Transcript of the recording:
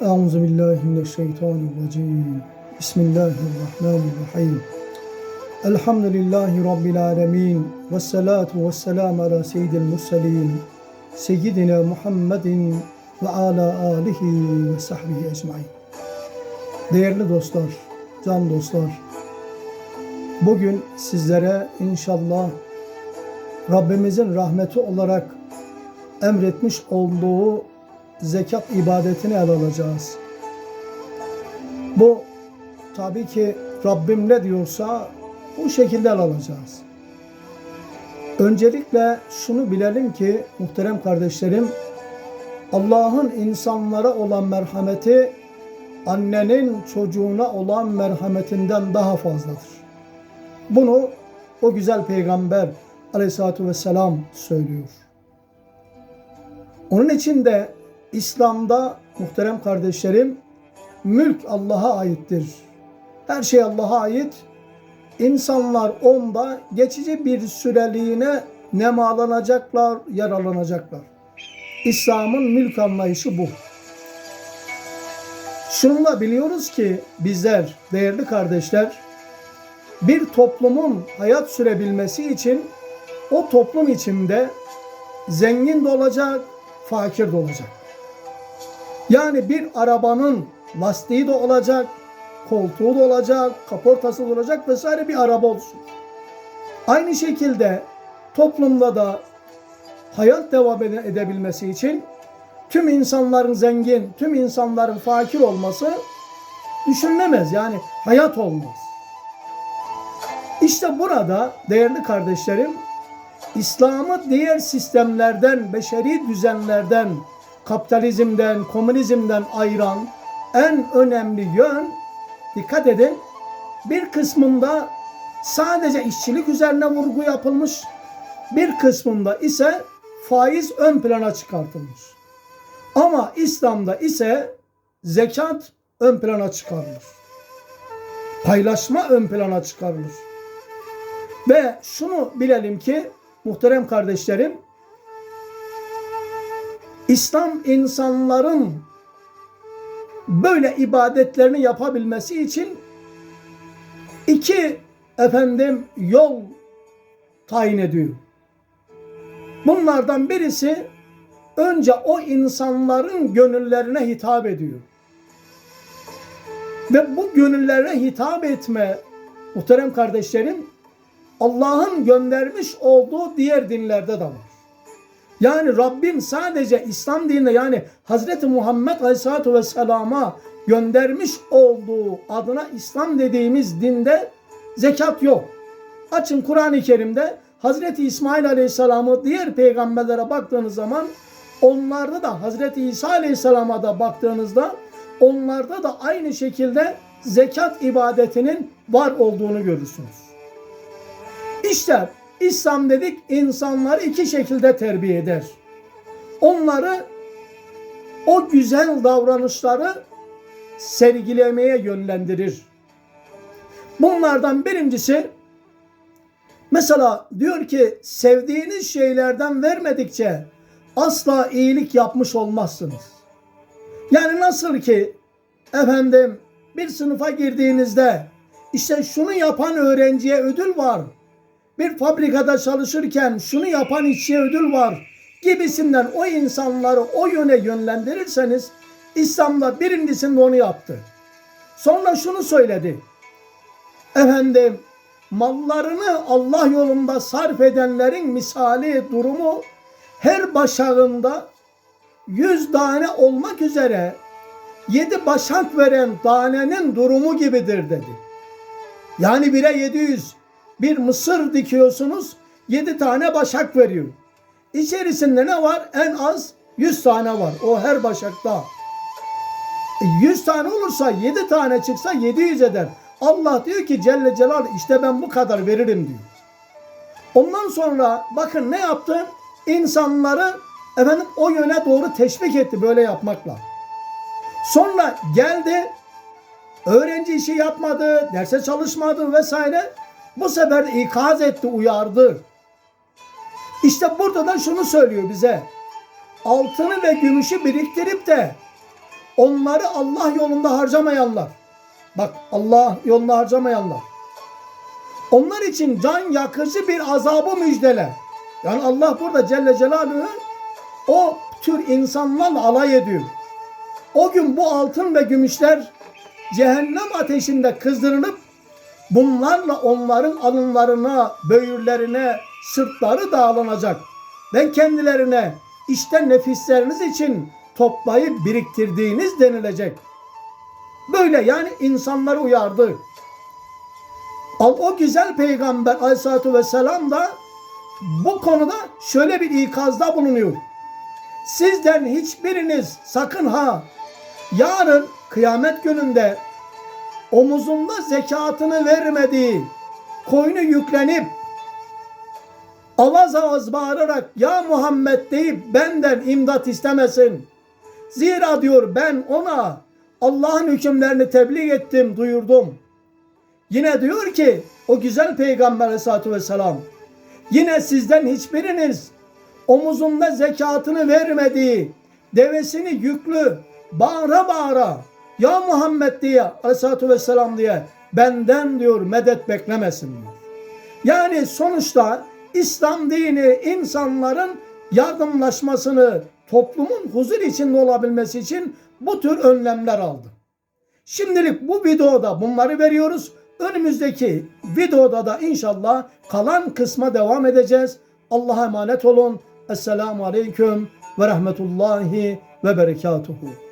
Euzu billahi mineşşeytanirracim. Bismillahirrahmanirrahim. Elhamdülillahi rabbil alamin. Ves salatu vesselam ala seyyidil murselin. Seyyidina Muhammedin ve ala alihi ve sahbihi ecmaîn. Değerli dostlar, can dostlar. Bugün sizlere inşallah Rabbimizin rahmeti olarak emretmiş olduğu zekat ibadetini ele alacağız. Bu tabii ki Rabbim ne diyorsa bu şekilde ele alacağız. Öncelikle şunu bilelim ki muhterem kardeşlerim Allah'ın insanlara olan merhameti annenin çocuğuna olan merhametinden daha fazladır. Bunu o güzel peygamber aleyhissalatü vesselam söylüyor. Onun için de İslam'da muhterem kardeşlerim mülk Allah'a aittir. Her şey Allah'a ait. İnsanlar onda geçici bir süreliğine nemalanacaklar, yaralanacaklar. İslam'ın mülk anlayışı bu. Şunu da biliyoruz ki bizler değerli kardeşler bir toplumun hayat sürebilmesi için o toplum içinde zengin de olacak, fakir de olacak. Yani bir arabanın lastiği de olacak, koltuğu da olacak, kaportası da olacak vesaire bir araba olsun. Aynı şekilde toplumda da hayat devam edebilmesi için tüm insanların zengin, tüm insanların fakir olması düşünülemez. Yani hayat olmaz. İşte burada değerli kardeşlerim İslam'ı diğer sistemlerden, beşeri düzenlerden, kapitalizmden, komünizmden ayıran en önemli yön dikkat edin bir kısmında sadece işçilik üzerine vurgu yapılmış, bir kısmında ise faiz ön plana çıkartılmış. Ama İslam'da ise zekat ön plana çıkarılır. Paylaşma ön plana çıkarılır. Ve şunu bilelim ki muhterem kardeşlerim İslam insanların böyle ibadetlerini yapabilmesi için iki efendim yol tayin ediyor. Bunlardan birisi önce o insanların gönüllerine hitap ediyor. Ve bu gönüllerine hitap etme muhterem kardeşlerim Allah'ın göndermiş olduğu diğer dinlerde de var. Yani Rabbim sadece İslam dinine yani Hazreti Muhammed Aleyhisselatü Vesselam'a göndermiş olduğu adına İslam dediğimiz dinde zekat yok. Açın Kur'an-ı Kerim'de Hazreti İsmail Aleyhisselam'ı diğer peygamberlere baktığınız zaman onlarda da Hazreti İsa Aleyhisselam'a da baktığınızda onlarda da aynı şekilde zekat ibadetinin var olduğunu görürsünüz. İşte İslam dedik insanları iki şekilde terbiye eder. Onları o güzel davranışları sergilemeye yönlendirir. Bunlardan birincisi mesela diyor ki sevdiğiniz şeylerden vermedikçe asla iyilik yapmış olmazsınız. Yani nasıl ki efendim bir sınıfa girdiğinizde işte şunu yapan öğrenciye ödül var bir fabrikada çalışırken şunu yapan işçiye ödül var gibisinden o insanları o yöne yönlendirirseniz İslam'da birincisinde onu yaptı. Sonra şunu söyledi. Efendim mallarını Allah yolunda sarf edenlerin misali durumu her başağında yüz tane olmak üzere yedi başak veren tanenin durumu gibidir dedi. Yani bire yedi yüz bir mısır dikiyorsunuz yedi tane başak veriyor. İçerisinde ne var? En az yüz tane var. O her başakta. E, yüz tane olursa yedi tane çıksa yedi yüz eder. Allah diyor ki Celle Celal işte ben bu kadar veririm diyor. Ondan sonra bakın ne yaptı? İnsanları efendim o yöne doğru teşvik etti böyle yapmakla. Sonra geldi öğrenci işi yapmadı, derse çalışmadı vesaire. Bu sefer ikaz etti, uyardı. İşte burada da şunu söylüyor bize. Altını ve gümüşü biriktirip de onları Allah yolunda harcamayanlar. Bak Allah yolunda harcamayanlar. Onlar için can yakıcı bir azabı müjdele. Yani Allah burada Celle Celaluhu o tür insanlarla alay ediyor. O gün bu altın ve gümüşler cehennem ateşinde kızdırılıp bunlarla onların alınlarına, böğürlerine, sırtları dağlanacak. Ben kendilerine işte nefisleriniz için toplayıp biriktirdiğiniz denilecek. Böyle yani insanları uyardı. Al o güzel peygamber aleyhissalatü vesselam da bu konuda şöyle bir ikazda bulunuyor. Sizden hiçbiriniz sakın ha yarın kıyamet gününde omuzunda zekatını vermediği koyunu yüklenip avaz avaz bağırarak ya Muhammed deyip benden imdat istemesin. Zira diyor ben ona Allah'ın hükümlerini tebliğ ettim, duyurdum. Yine diyor ki o güzel peygamber aleyhissalatü vesselam yine sizden hiçbiriniz omuzunda zekatını vermediği devesini yüklü bağıra bağıra ya Muhammed diye aleyhissalatü vesselam diye benden diyor medet beklemesin. Yani sonuçta İslam dini insanların yardımlaşmasını, toplumun huzur içinde olabilmesi için bu tür önlemler aldı. Şimdilik bu videoda bunları veriyoruz. Önümüzdeki videoda da inşallah kalan kısma devam edeceğiz. Allah'a emanet olun. Esselamu Aleyküm ve Rahmetullahi ve Berekatuhu.